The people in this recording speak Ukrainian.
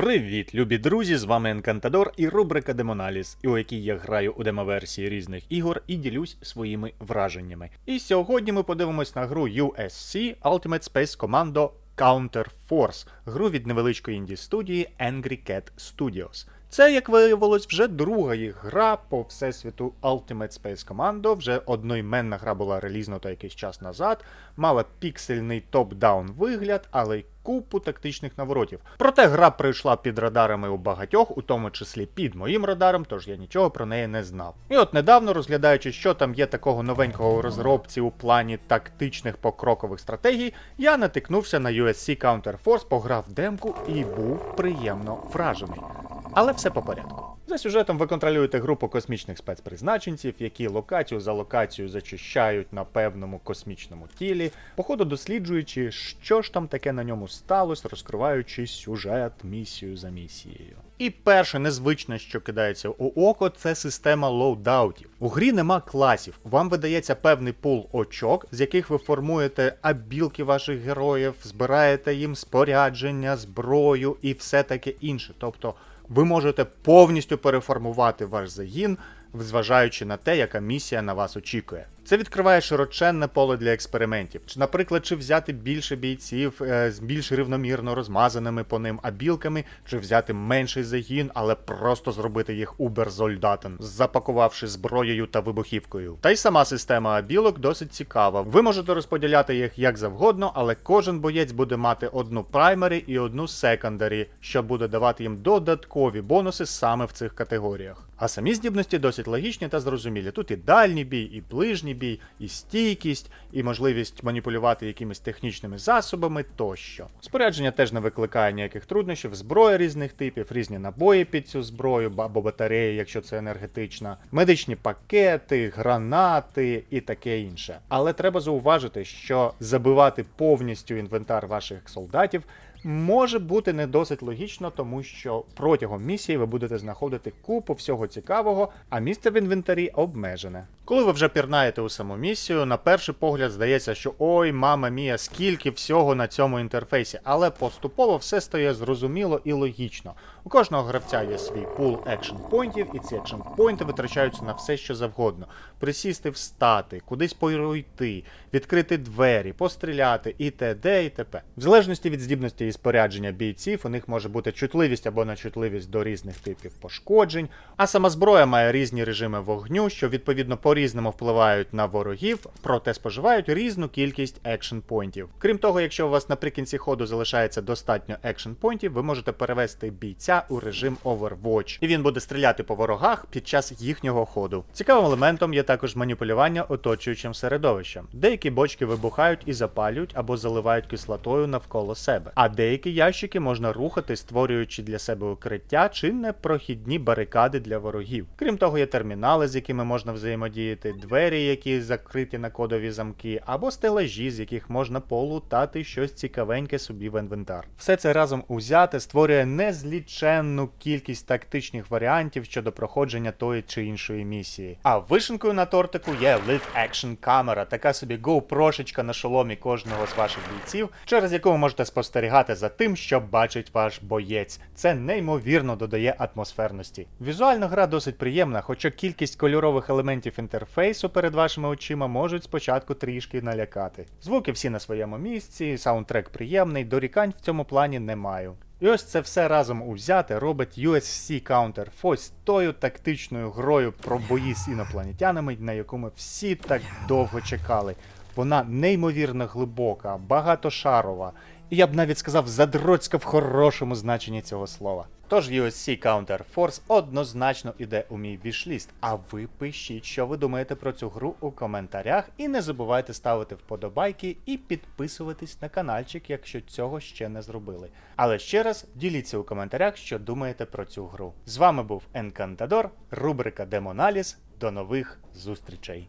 Привіт, любі друзі! З вами Енкантадор і рубрика Демоналіз, у якій я граю у демоверсії різних ігор і ділюсь своїми враженнями. І сьогодні ми подивимось на гру USC Ultimate Space Commando Counter Force, гру від невеличкої інді студії Angry Cat Studios. Це, як виявилось, вже друга їх гра по всесвіту Ultimate Space Commando. Вже одноіменна гра була релізнута якийсь час назад, мала піксельний топ-даун вигляд, але купу тактичних наворотів. Проте гра пройшла під радарами у багатьох, у тому числі під моїм радаром, тож я нічого про неї не знав. І от недавно, розглядаючи, що там є такого новенького у розробці у плані тактичних покрокових стратегій, я натикнувся на USC Counter Force, пограв демку і був приємно вражений. Але все по порядку. За сюжетом ви контролюєте групу космічних спецпризначенців, які локацію за локацією зачищають на певному космічному тілі, по ходу досліджуючи, що ж там таке на ньому сталося, розкриваючи сюжет місію за місією. І перше незвичне, що кидається у око, це система лоудаутів. У грі нема класів. Вам видається певний пул очок, з яких ви формуєте абілки ваших героїв, збираєте їм спорядження, зброю і все таке інше. Тобто ви можете повністю переформувати ваш загін, зважаючи на те, яка місія на вас очікує. Це відкриває широченне поле для експериментів. Чи, наприклад, чи взяти більше бійців е, з більш рівномірно розмазаними по ним абілками, чи взяти менший загін, але просто зробити їх уберзольдатен, запакувавши зброєю та вибухівкою. Та й сама система абілок досить цікава. Ви можете розподіляти їх як завгодно, але кожен боєць буде мати одну праймері і одну секондарі, що буде давати їм додаткові бонуси саме в цих категоріях. А самі здібності досить логічні та зрозумілі. Тут і дальній бій, і ближній бій, і стійкість, і можливість маніпулювати якимись технічними засобами тощо. Спорядження теж не викликає ніяких труднощів, зброя різних типів, різні набої під цю зброю, або батареї, якщо це енергетична, медичні пакети, гранати і таке інше. Але треба зауважити, що забивати повністю інвентар ваших солдатів може бути не досить логічно, тому що протягом місії ви будете знаходити купу всього цікавого, а місце в інвентарі обмежене. Коли ви вже пірнаєте у саму місію, на перший погляд здається, що ой, мама мія, скільки всього на цьому інтерфейсі, але поступово все стає зрозуміло і логічно. У кожного гравця є свій пул екшн поінтів, і ці екшн поінти витрачаються на все, що завгодно: присісти, встати, кудись пройти, відкрити двері, постріляти і т.д. і т.п. В залежності від здібності і спорядження бійців, у них може бути чутливість або нечутливість до різних типів пошкоджень. А сама зброя має різні режими вогню, що відповідно по-різному впливають на ворогів, проте споживають різну кількість екшн поінтів. Крім того, якщо у вас наприкінці ходу залишається достатньо екшн поінтів, ви можете перевести бійця у режим Overwatch, і він буде стріляти по ворогах під час їхнього ходу. Цікавим елементом є також маніпулювання оточуючим середовищем. Деякі бочки вибухають і запалюють або заливають кислотою навколо себе, а деякі ящики можна рухати, створюючи для себе укриття чи непрохідні барикади для ворогів. Крім того, є термінали, з якими можна взаємодіяти, двері, які закриті на кодові замки, або стелажі, з яких можна полутати щось цікавеньке собі в інвентар. Все це разом узяте створює незліченну кількість тактичних варіантів щодо проходження тої чи іншої місії. А вишенкою на тортику є Live Action камера, така собі GoPro-шечка на шоломі кожного з ваших бійців, через яку ви можете спостерігати за тим, що бачить ваш боєць. Це неймовірно додає атмосферності. Візуально гра досить приємна, хоча кількість кольорових елементів інтерфейсу перед вашими очима можуть спочатку трішки налякати. Звуки всі на своєму місці, саундтрек приємний, дорікань в цьому плані не маю. І ось це все разом узяте робить USC Counter Force тою тактичною грою про бої з інопланетянами, на яку ми всі так довго чекали. Вона неймовірно глибока, багатошарова, я б навіть сказав задроцька в хорошому значенні цього слова. Тож USC Counter Force однозначно іде у мій вішліст. А ви пишіть, що ви думаєте про цю гру у коментарях, і не забувайте ставити вподобайки і підписуватись на каналчик, якщо цього ще не зробили. Але ще раз діліться у коментарях, що думаєте про цю гру. З вами був Енкантадор, рубрика Демоналіз. До нових зустрічей!